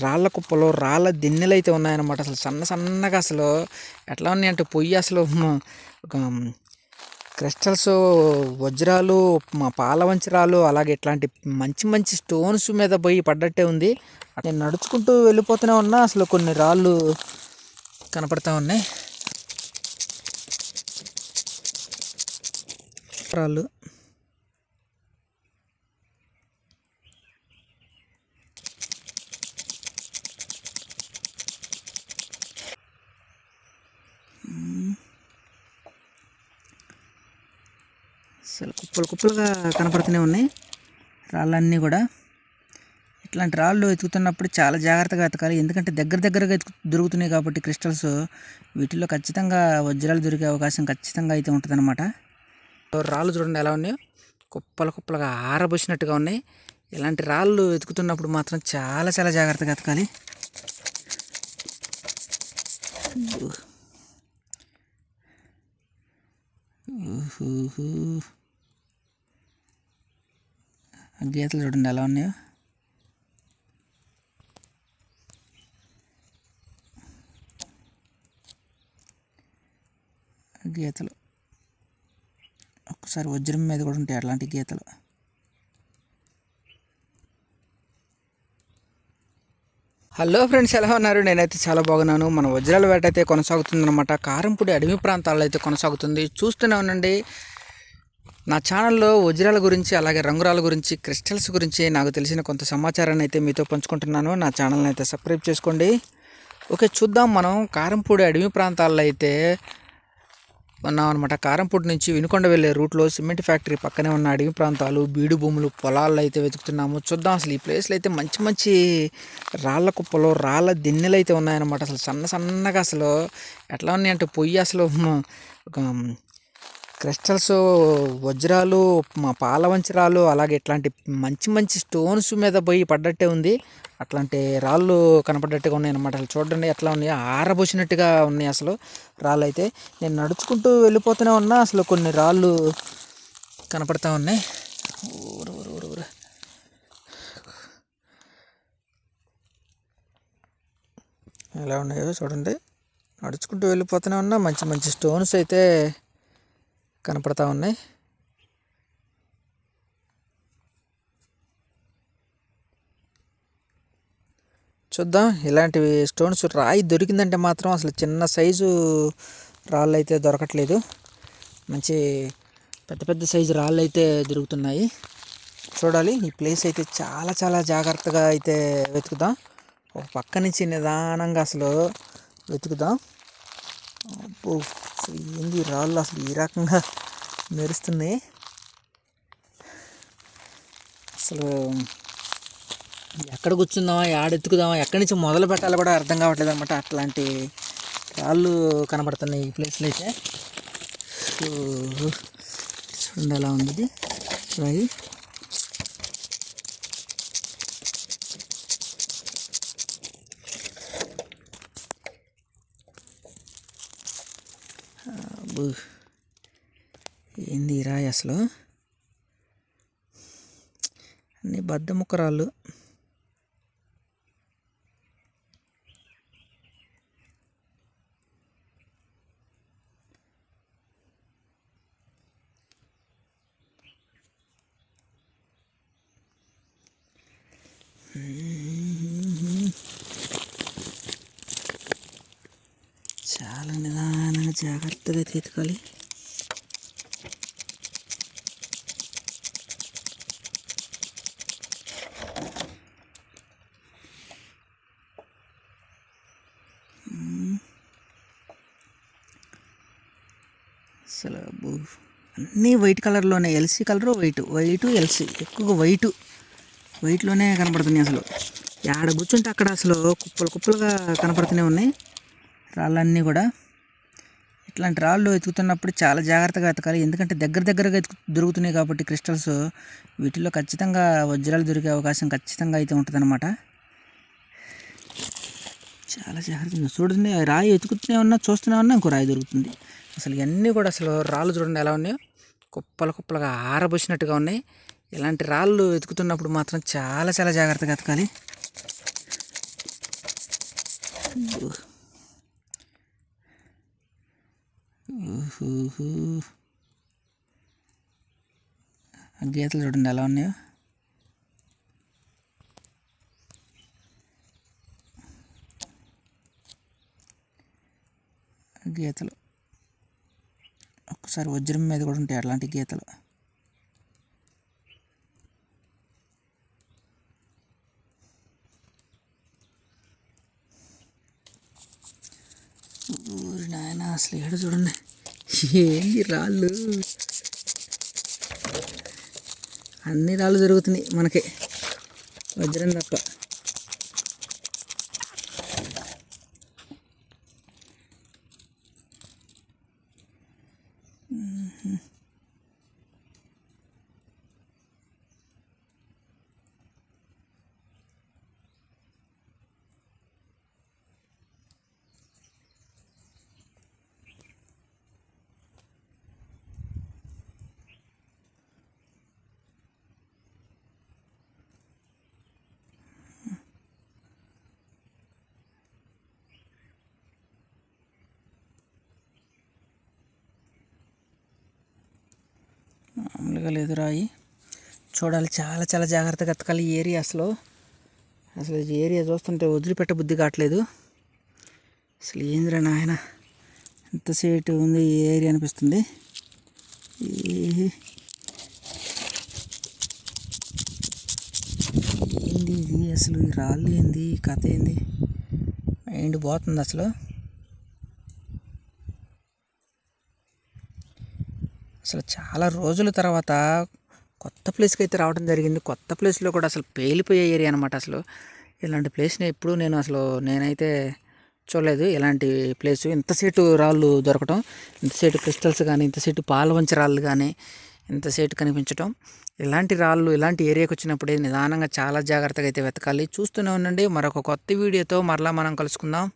రాళ్ళ కుప్పలు రాళ్ళ దిన్నెలు అయితే ఉన్నాయన్నమాట. అసలు సన్న సన్నగా అసలు ఎట్లా ఉన్నాయంటే పొయ్యి అసలు ఒక క్రిస్టల్స్ వజ్రాలు మా పాలవంచరాలు అలాగే ఇట్లాంటి మంచి మంచి స్టోన్స్ మీద పోయి పడ్డట్టే ఉంది. నేను నడుచుకుంటూ వెళ్ళిపోతూనే ఉన్నా. అసలు కొన్ని రాళ్ళు కనపడతా ఉన్నాయి. రాళ్ళు అసలు కుప్పలు కుప్పలుగా కనపడుతూనే ఉన్నాయి. రాళ్ళన్నీ కూడా. ఇట్లాంటి రాళ్ళు వెతుకుతున్నప్పుడు చాలా జాగ్రత్తగా ఎతకాలి. ఎందుకంటే దగ్గర దగ్గరగా వెతుకు దొరుకుతున్నాయి కాబట్టి క్రిస్టల్స్. వీటిల్లో ఖచ్చితంగా వజ్రాలు దొరికే అవకాశం ఖచ్చితంగా అయితే ఉంటుందన్నమాట. రాళ్ళు చూడండి ఎలా ఉన్నాయో. కుప్పలు కుప్పలుగా ఆరబోసినట్టుగా ఉన్నాయి. ఇలాంటి రాళ్ళు వెతుకుతున్నప్పుడు మాత్రం చాలా చాలా జాగ్రత్తగా ఎతకాలి. ఊహూహూ. ఆ గీతలు చూడండి ఎలా ఉన్నాయో. గీతలు. ఒక్కసారి వజ్రం మీద కూడా ఉంటాయి అట్లాంటి గీతలు. హలో ఫ్రెండ్స్ ఎలా ఉన్నారు? నేనైతే చాలా బాగున్నాను. మన వజ్రాల వేట అయితే కొనసాగుతుందన్నమాట. కారంపూడి అడవి ప్రాంతాల్లో అయితే కొనసాగుతుంది. చూస్తూనే ఉండండి. నా ఛానల్లో వజ్రాల గురించి అలాగే రంగురాల గురించి క్రిస్టల్స్ గురించి నాకు తెలిసిన కొంత సమాచారాన్ని అయితే మీతో పంచుకుంటున్నాను. నా ఛానల్ని అయితే సబ్స్క్రైబ్ చేసుకోండి. ఓకే చూద్దాం మనం కారంపూడి అడవి ప్రాంతాల్లో అయితే ఉన్నాం అనమాట కారంపూడి నుంచి వినుకొండ వెళ్ళే రూట్లో సిమెంట్ ఫ్యాక్టరీ పక్కనే ఉన్న అడవి ప్రాంతాలు బీడు భూములు పొలాల్లో అయితే వెతుకుతున్నాము. చూద్దాం అసలు ఈ ప్లేస్లో అయితే మంచి మంచి రాళ్ళ కుప్పలు రాళ్ళ దిన్నెలు అయితే ఉన్నాయన్నమాట. అసలు సన్న సన్నగా అసలు ఎట్లా ఉన్నాయంటే పొయ్యి అసలు ఒక క్రిస్టల్స్ వజ్రాలు మా పాలవంచరాలు అలాగే ఇట్లాంటి మంచి మంచి స్టోన్స్ మీద పోయి పడ్డట్టే ఉంది. అట్లాంటి రాళ్ళు కనపడ్డట్టుగా ఉన్నాయి అనమాట అసలు చూడండి ఎట్లా ఉన్నాయి ఆరబోసినట్టుగా ఉన్నాయి అసలు రాళ్ళు అయితే నేను నడుచుకుంటూ వెళ్ళిపోతూనే ఉన్నా అసలు కొన్ని రాళ్ళు కనపడతా ఉన్నాయి. ఊరు ఊరు ఊరు. ఎలా ఉన్నాయో చూడండి. నడుచుకుంటూ వెళ్ళిపోతూనే ఉన్నా మంచి మంచి స్టోన్స్ అయితే కనపడతా ఉన్నాయి. చూద్దాం ఇలాంటివి స్టోన్స్ రాయి దొరికిందంటే మాత్రం అసలు చిన్న సైజు రాళ్ళు అయితే దొరకట్లేదు. మంచి పెద్ద పెద్ద సైజు రాళ్ళు అయితే దొరుకుతున్నాయి. చూడాలి ఈ ప్లేస్ అయితే చాలా చాలా జాగ్రత్తగా అయితే వెతుకుదాం. ఒక పక్క నుంచి నిదానంగా అసలు వెతుకుదాం. అసలు ఏంది రాళ్ళు అసలు ఈ రకంగా మెరుస్తున్నాయి? అసలు ఎక్కడ కూర్చుందామా ఆడ ఎత్తుకుదామా ఎక్కడి నుంచి మొదలు పెట్టాలో కూడా అర్థం కావట్లేదు అనమాట అట్లాంటి రాళ్ళు కనబడుతున్నాయి ఈ ప్లేస్లో అయితే. సో, చూడండి ఎలా ఉంది ఇది. అబ్బు ఏంది రాయి అసలు? అన్నీ బద్దముక్కరాళ్ళు ముక్కరాళ్ళు చాలా నిదానంగా జాగ్రత్తగా తీసుకోవాలి. అసలు అన్నీ వైట్ కలర్లోనే LC colour white white LC ఎక్కువగా వైట్. వైట్లోనే కనపడుతున్నాయి అసలు. ఆడ కూర్చుంటే అక్కడ అసలు కుప్పలు కుప్పలుగా కనపడుతూనే ఉన్నాయి. రాళ్ళన్నీ కూడా. ఇట్లాంటి రాళ్ళు వెతుకుతున్నప్పుడు చాలా జాగ్రత్తగా వెతకాలి. ఎందుకంటే దగ్గర దగ్గరగా దొరుకుతున్నాయి కాబట్టి క్రిస్టల్స్ వీటిల్లో ఖచ్చితంగా వజ్రాలు దొరికే అవకాశం ఖచ్చితంగా అయితే ఉంటుందన్నమాట. చాలా జాగ్రత్తగా చూడండి రాయి వెతుకుతూనే ఉన్నా చూస్తూనే ఉన్నా ఇంకో రాయి దొరుకుతుంది. అసలు ఇవన్నీ కూడా అసలు రాళ్ళు చూడండి ఎలా ఉన్నాయో. కుప్పలు కుప్పలుగా ఆరబోసినట్టుగా ఉన్నాయి. ఇలాంటి రాళ్ళు వెతుకుతున్నప్పుడు మాత్రం చాలా చాలా జాగ్రత్తగా వెతకాలి ఊహు. ఆ గీతలు చూడండి ఎలా ఉన్నాయో. గీతలు. ఒక్కసారి వజ్రం మీద కూడా ఉంటాయి అట్లాంటి గీతలు. ఊరి అసలు ఏడు చూడండి. ఏంది రాళ్ళు? అన్ని రాళ్ళు జరుగుతున్నాయి మనకి. వజ్రం తప్ప. మామూలుగా లేదు రాయి. చూడాలి చాలా చాలా జాగ్రత్తగా ఎత్తకాలి ఈ ఏరియా అసలు. అసలు ఈ ఏరియా చూస్తుంటే వదిలిపెట్ట బుద్ధి కావట్లేదు. అసలు ఏందిరా నాయన ఎంత సేటు ఉంది ఈ ఏరియా అనిపిస్తుంది. ఈ- ఏంది ఇది అసలు? రాళ్ళు ఏంది? కథ ఏంది? మైండ్ పోతుంది అసలు. అసలు చాలా రోజుల తర్వాత కొత్త ప్లేస్కి అయితే రావడం జరిగింది. కొత్త ప్లేస్లో కూడా అసలు పేలిపోయే ఏరియా అనమాట అసలు. ఇలాంటి ప్లేస్ని ఎప్పుడు నేను అసలు నేనైతే చూడలేదు. ఇలాంటి ప్లేస్. ఇంతసేటు రాళ్ళు దొరకటం ఇంతసేటు క్రిస్టల్స్ కానీ ఇంతసేటు పాలవంచ రాళ్ళు కానీ ఇంతసేటు కనిపించటం ఇలాంటి రాళ్ళు ఇలాంటి ఏరియాకి వచ్చినప్పుడే నిదానంగా చాలా జాగ్రత్తగా అయితే వెతకాలి. చూస్తూనే ఉండండి. మరొక కొత్త వీడియోతో మరలా మనం కలుసుకుందాం.